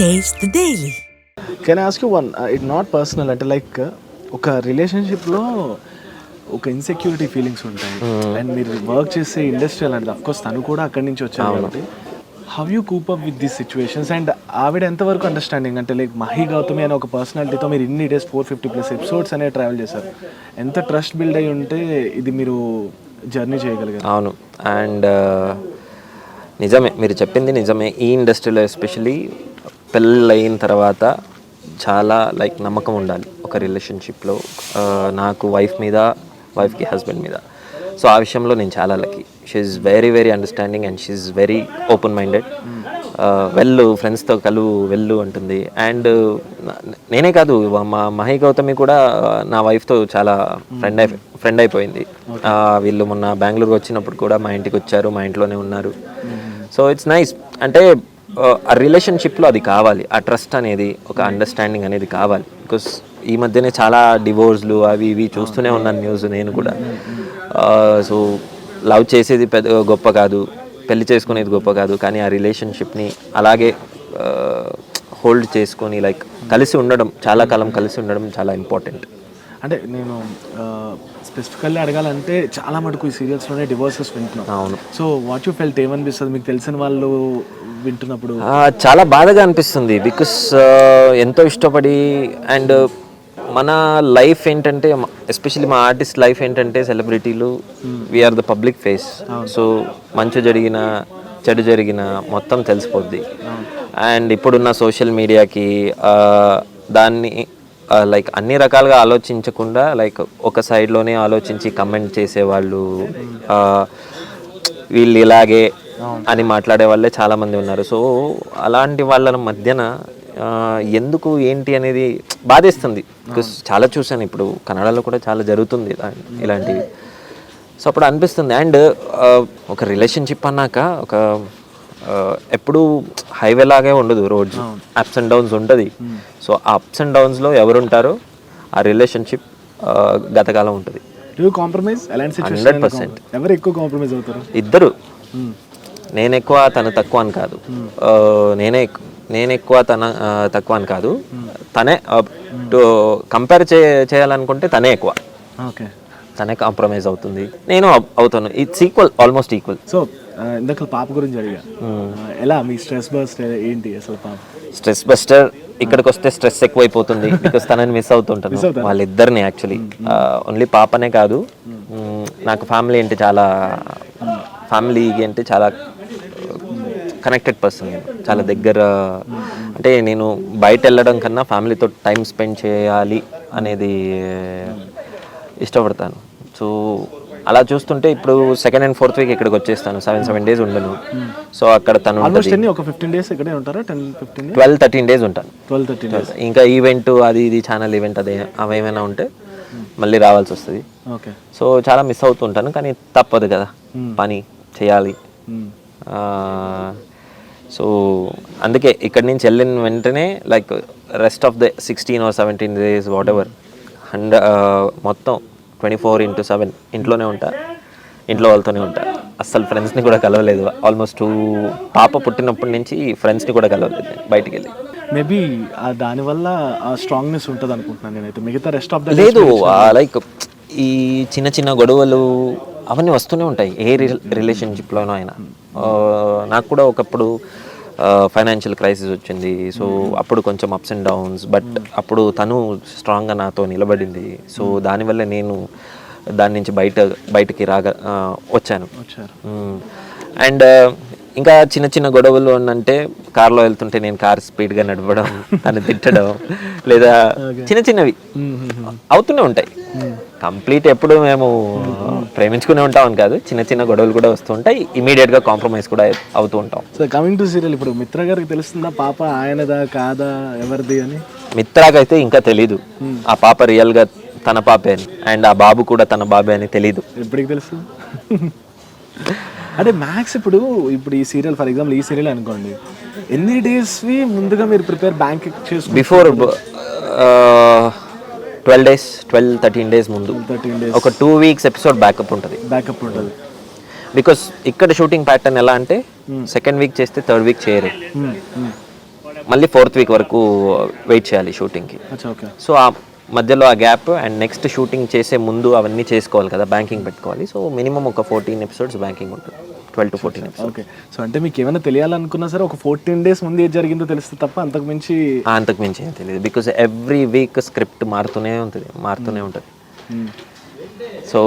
Taste the Daily. Can ask you one it not personal అంటే like ఒక రిలేషన్షిప్లో ఒక ఇన్సెక్యూరిటీ ఫీలింగ్స్ ఉంటాయి. అండ్ మీరు వర్క్ చేసే ఇండస్ట్రీ అలాంటిది అఫ్ కోర్స్ తను కూడా అక్కడి నుంచి వచ్చారు కాబట్టి how you cope up with these situations and ఆవిడ ఎంతవరకు అండర్స్టాండింగ్ అంటే లైక్ మహి గౌతమి అనే ఒక పర్సనాలిటీతో మీరు ఇన్ని days four fifty plus episodes అనేవి ట్రావెల్ చేశారు. ఎంత ట్రస్ట్ బిల్డ్ అయి ఉంటే ఇది మీరు జర్నీ చేయగలిగారు? అవును. అండ్ నిజమే మీరు చెప్పింది నిజమే. ఈ ఇండస్ట్రీలో ఎస్పెషలీ పెళ్ళి అయిన తర్వాత చాలా లైక్ నమ్మకం ఉండాలి ఒక రిలేషన్షిప్లో నాకు వైఫ్ మీద వైఫ్కి హస్బెండ్ మీద. సో ఆ విషయంలో నేను చాలా lucky. She very very understanding and she very open minded వెళ్ళు ఫ్రెండ్స్తో కలు వెళ్ళు అంటుంది. అండ్ నేనే కాదు మా మహి గౌతమి కూడా నా వైఫ్తో చాలా ఫ్రెండ్ అయి ఫ్రెండ్ అయిపోయింది. వీళ్ళు మొన్న బెంగళూరు వచ్చినప్పుడు కూడా మా ఇంటికి వచ్చారు మా ఇంట్లోనే ఉన్నారు. సో ఇట్స్ నైస్ అంటే uh, ఆ రిలేషన్షిప్లో అది కావాలి. ఆ ట్రస్ట్ అనేది ఒక అండర్స్టాండింగ్ అనేది కావాలి. బికాస్ ఈ మధ్యనే చాలా డివోర్స్లు అవి ఇవి చూస్తూనే ఉన్నాను న్యూస్ నేను కూడా. Uh, సో లవ్ చేసేది పెద్ద గొప్ప కాదు. పెళ్ళి చేసుకునేది గొప్ప కాదు. కానీ ఆ రిలేషన్షిప్ని అలాగే uh, హోల్డ్ చేసుకొని లైక్ కలిసి ఉండడం చాలా కాలం కలిసి ఉండడం చాలా ఇంపార్టెంట్ అంటే నేను స్పెసిఫికల్లీ అడగాలంటే చాలా మటుకు ఈ సీరియల్స్లోనే డివోర్సెస్ వింటున్నాం. అవును. సో వాట్ యూ ఫెల్ట్ ఏమనిపిస్తుంది? మీకు తెలిసిన వాళ్ళు వింటున్నప్పుడు? చాలా బాధగా అనిపిస్తుంది బికాస్ ఎంతో ఇష్టపడి అండ్ మన లైఫ్ ఏంటంటే ఎస్పెషల్లీ మా ఆర్టిస్ట్ లైఫ్ ఏంటంటే సెలబ్రిటీలు we're the public face so మంచి జరిగిన చెడు జరిగిన మొత్తం తెలిసిపోద్ది. అండ్ ఇప్పుడున్న సోషల్ మీడియాకి దాన్ని లైక్ అన్ని రకాలుగా ఆలోచించకుండా లైక్ ఒక సైడ్లోనే ఆలోచించి కమెంట్ చేసేవాళ్ళు వీళ్ళు ఇలాగే అని మాట్లాడే వాళ్ళే చాలా మంది ఉన్నారు. సో అలాంటి వాళ్ళ మధ్యన ఎందుకు ఏంటి అనేది బాధేస్తుంది. బికాస్ చాలా చూశాను ఇప్పుడు కన్నడలో కూడా చాలా జరుగుతుంది ఇలా- ఇలాంటివి సో అప్పుడు అనిపిస్తుంది. అండ్ ఒక రిలేషన్షిప్ అన్నాక ఒక ఎప్పుడు హైవే లాగే ఉండదు రోడ్స్ అప్స్ అండ్ డౌన్స్ ఉంటుంది. సో ఆ అప్స్ అండ్ డౌన్స్లో ఎవరు ఉంటారో ఆ రిలేషన్షిప్ గతకాలం ఉంటుంది. డూ కాంప్రమైజ్ ఎలాంటి సిచ్యువేషన్ 100%. ఎవరు ఎక్కువ కాంప్రమైజ్ అవుతారు? ఇద్దరు. నేను ఎక్కువ తను తక్కువ అని కాదు. ఆ, నేనే నేను ఎక్కువ తన తక్కువ అని కాదు. తనే కంపేర్ చే చేయాలనుకుంటే తనే ఎక్కువ. ఓకే తనే కాంప్రమైజ్ అవుతుంది. నేను అవ్- అవుతాను. It's equal almost equal so ఇందాక పాప గురించి అడిగా. ఎలా మీ స్ట్రెస్ బస్ట్ ఏంటి అసలు పాప? స్ట్రెస్ బస్టర్ ఇక్కడికి వస్తే స్ట్రెస్ ఎక్కువైపోతుంది బికాస్ తనని మిస్ అవుతుంటాను. వాళ్ళిద్దరిని యాక్చువల్లీ ఓన్లీ పాపనే కాదు. నాకు ఫ్యామిలీ అంటే చాలా ఫ్యామిలీ అంటే చాలా కనెక్టెడ్ పర్సన్ చాలా దగ్గర అంటే నేను బయట వెళ్ళడం కన్నా ఫ్యామిలీతో టైం స్పెండ్ చేయాలి అనేది ఇష్టపడతాను. సో అలా చూస్తుంటే ఇప్పుడు సెకండ్ అండ్ ఫోర్త్ వీక్ ఇక్కడికి వచ్చేస్తాను. సెవెన్ సెవెన్ డేస్ ఉండను. సో అక్కడ తను ఒక ఫిఫ్టీన్ డేస్ ఇక్కడే ఉంటారా? Ten fifteen twelve thirteen days ఉంటాను. ట్వెల్వ్ థర్టీన్ డేస్ ఇంకా ఈవెంట్ అది ఇది ఛానల్ ఈవెంట్ అదే అవి ఏమైనా ఉంటే మళ్ళీ రావాల్సి వస్తుంది. ఓకే. సో చాలా మిస్ అవుతుంటాను కానీ తప్పదు కదా. పని చేయాలి. సో అందుకే ఇక్కడి నుంచి వెళ్ళిన వెంటనే like rest of the sixteen or seventeen days whatever and మొత్తం ట్వంటీ ఫోర్ ఇంటూ సెవెన్ ఇంట్లోనే ఉంటా. ఇంట్లో వాళ్ళతోనే ఉంటా. అస్సలు ఫ్రెండ్స్ని కూడా కలవలేదు. ఆల్మోస్ట్ పాప పుట్టినప్పటి నుంచి ఫ్రెండ్స్ని కూడా కలవలేదు బయటికి వెళ్ళి మేబీ దానివల్ల ఆ స్ట్రాంగ్నెస్ ఉంటుంది అనుకుంటున్నాను నేనైతే. మిగతా రెస్ట్ ఆఫ్ ద లేదు లైక్ ఈ చిన్న చిన్న గొడవలు అవన్నీ వస్తూనే ఉంటాయి. ఏ రిలేషన్షిప్లోనో అయినా ఆ, నాకు కూడా ఒకప్పుడు ఫైనాన్షియల్ క్రైసిస్ వచ్చింది. సో అప్పుడు కొంచెం అప్స్ అండ్ డౌన్స్ బట్ అప్పుడు తను స్ట్రాంగ్గా నాతో నిలబడింది. సో దానివల్ల నేను దాని నుంచి బయట బయటికి రాగా వచ్చాను. అండ్ ఇంకా చిన్న చిన్న గొడవలు అంటే కార్లో వెళ్తుంటే నేను కార్ స్పీడ్గా నడపడం తను తిట్టడం లేదా చిన్న చిన్నవి అవుతూనే ఉంటాయి. కంప్లీట్ ఎప్పుడు మేము ప్రేమించుకునే ఉంటాం కాదు. చిన్న చిన్న గొడవలు కూడా వస్తూ ఉంటాయి. ఇమీడియట్గా కాంప్రమైజ్ కూడా అవుతూ ఉంటాం. సో కమింగ్ టు సీరియల్ ఇప్పుడు మిత్ర గారికి తెలుస్తుందా? పాప ఆయనదా కాదా ఎవరిది అని? మిత్రాకైతే ఇంకా తెలీదు. ఆ పాప రియల్గా తన పాపే అని. అండ్ ఆ బాబు కూడా తన బాబే అని తెలీదు. ఎప్పటికి తెలుసు? అంటే మ్యాక్స్ ఇప్పుడు ఇప్పుడు ఈ సీరియల్ ఫర్ ఎగ్జాంపుల్ ఈ సీరియల్ అనుకోండి. ఎన్ని డేస్వి ముందుగా మీరు ప్రిపేర్ బ్యాంక్ చేసుకుంటారు? Before twelve days twelve thirteen days ముందు ఒక టూ వీక్స్ ఎపిసోడ్ బ్యాకప్ ఉంటుంది. బ్యాకప్ ఉంటుంది. బికాస్ ఇక్కడ షూటింగ్ ప్యాటర్న్ ఎలా అంటే సెకండ్ వీక్ చేస్తే థర్డ్ వీక్ చేయరు. Hmm, hmm. మళ్ళీ ఫోర్త్ వీక్ వరకు వెయిట్ చేయాలి షూటింగ్కి సో ఆ మధ్యలో ఆ గ్యాప్ అండ్ నెక్స్ట్ షూటింగ్ చేసే ముందు అవన్నీ చేసుకోవాలి కదా బ్యాంకింగ్ పెట్టుకోవాలి. సో మినిమం ఒక ఫోర్టీన్ ఎపిసోడ్స్ బ్యాంకింగ్ ఉంటుంది. Twelve to fourteen okay so అంటే మీకు ఏమైనా తెలియాలనుకున్నా సరే ఒక ఫోర్టీన్ డేస్ ముందు ఏది జరిగిందో తెలిస్తే తప్ప అంతకు మించి అంతకు మించి ఏం తెలియదు. బికాజ్ ఎవ్రీ వీక్ స్క్రిప్ట్ మారుతూనే ఉంటుంది మారుతూనే ఉంటుంది. మ్మ్. సో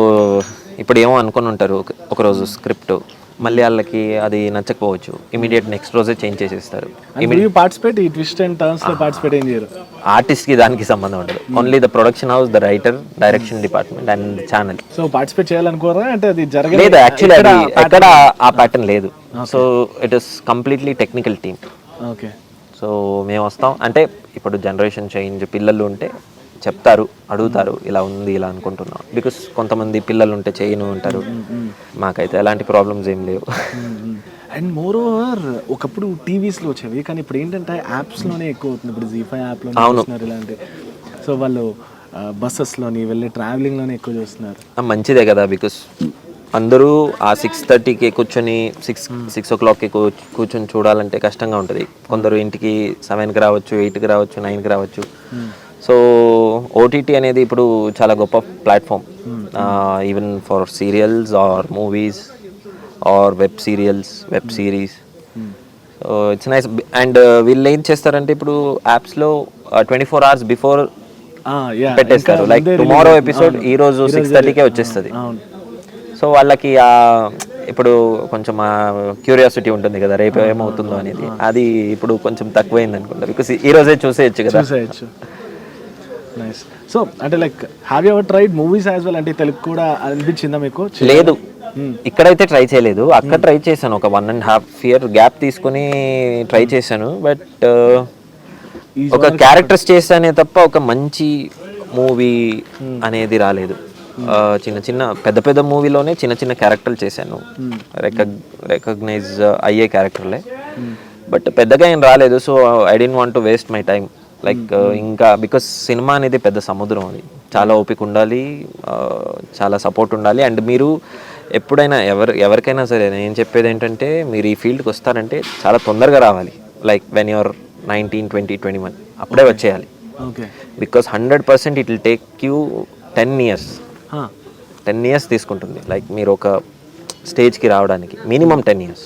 ఇప్పుడు ఏమో అనుకుని ఉంటారు ఒక- ఒకరోజు స్క్రిప్ట్ మళ్ళీ వాళ్ళకి అది నచ్చకపోవచ్చు. ఇమీడియట్ నెక్స్ట్ రోజే చేంజ్ చేసేస్తారు. అండ్ యూ పార్టిసిపేట్ ఈ ట్విస్ట్ అండ్ టర్న్స్లో పార్టిసిపేట్ ఏం చేయరు? ఆర్టిస్ట్కి దానికి సంబంధం ఉండదు. Only the production house the writer direction department and channel so participate చేయాలనుకోరా? అంటే అది జరగలేదు. లేదు యాక్చువల్లీ అది ఎక్కడ ఆ ప్యాటర్న్ లేదు. So it is completely technical team okay so మేము వస్తాం. అంటే ఇప్పుడు జనరేషన్ చేంజ్ పిల్లలు ఉంటే చెప్తారు అడుగుతారు ఇలా ఉంది ఇలా అనుకుంటున్నాం. బికాస్ కొంతమంది పిల్లలు ఉంటే చేయను ఉంటారు మాకైతే ఎలాంటి ప్రాబ్లమ్స్ ఏం లేవు. అండ్ మోర్ ఓవర్ ఒకప్పుడు టీవీస్లో వచ్చేవి కానీ ఇప్పుడు ఏంటంటే యాప్స్లోనే ఎక్కువ అవుతుంది. ఇప్పుడు జీ ఫైవ్ యాప్లో చూస్తున్నారు ఇలాంటి. సో వాళ్ళు బస్సెస్లోని వెళ్ళి ట్రావెలింగ్లోనే ఎక్కువ చూస్తున్నారు. మంచిదే కదా బికాస్ అందరూ ఆ సిక్స్ థర్టీకి కూర్చొని సిక్స్ సిక్స్ ఓ క్లాక్కి కూర్చొని చూడాలంటే కష్టంగా ఉంటుంది. కొందరు ఇంటికి సెవెన్కి రావచ్చు ఎయిట్కి రావచ్చు నైన్కి రావచ్చు. ఓటీటీ అనేది ఇప్పుడు చాలా గొప్ప platform. Even for serials or movies or web serials web series so it's nice and వీళ్ళు ఏం చేస్తారంటే ఇప్పుడు యాప్స్లో ట్వంటీ ఫోర్ అవర్స్ బిఫోర్ పెట్టేస్తారు. లైక్ టుమారో ఎపిసోడ్ ఈ రోజు సిక్స్ థర్టీకే వచ్చేస్తుంది. సో వాళ్ళకి ఆ ఇప్పుడు కొంచెం క్యూరియాసిటీ ఉంటుంది కదా రేపు ఏమవుతుందో అనేది. అది ఇప్పుడు కొంచెం తక్కువైంది అనుకుంటా బికాస్ ఈ రోజే చూసేయచ్చు కదా. నైస్ సో అంటే like have ever tried movies as well అంటే తెలుగు కూడా అనిపించిందా మీకు? లేదు. ఇక్కడైతే ట్రై చేయలేదు. అక్కడ ట్రై చేశాను. ఒక one and half year gap తీసుకుని ట్రై చేశాను. బట్ ఈ ఒక క్యారెక్టర్స్ చేశానే తప్ప ఒక మంచి మూవీ అనేది రాలేదు. చిన్న చిన్న పెద్ద పెద్ద మూవీలోనే చిన్న చిన్న క్యారెక్టర్లు చేశాను. రికగ్ రికగ్నైజ్ అయ్యే క్యారెక్టర్లే బట్ పెద్దగా ఏం రాలేదు. So I didn't want to waste my time like ఇంకా బికాస్ సినిమా అనేది పెద్ద సముద్రం అది. చాలా ఓపిక ఉండాలి చాలా సపోర్ట్ ఉండాలి. అండ్ మీరు ఎప్పుడైనా ఎవరు ఎవరికైనా సరే నేను చెప్పేది ఏంటంటే మీరు ఈ ఫీల్డ్కి వస్తారంటే చాలా తొందరగా రావాలి. Like when your nineteen twenty twenty one అప్పుడే వచ్చేయాలి. Okay because hundred percent it will take you ten years ten years తీసుకుంటుంది. లైక్ మీరు ఒక స్టేజ్కి రావడానికి. Minimum ten years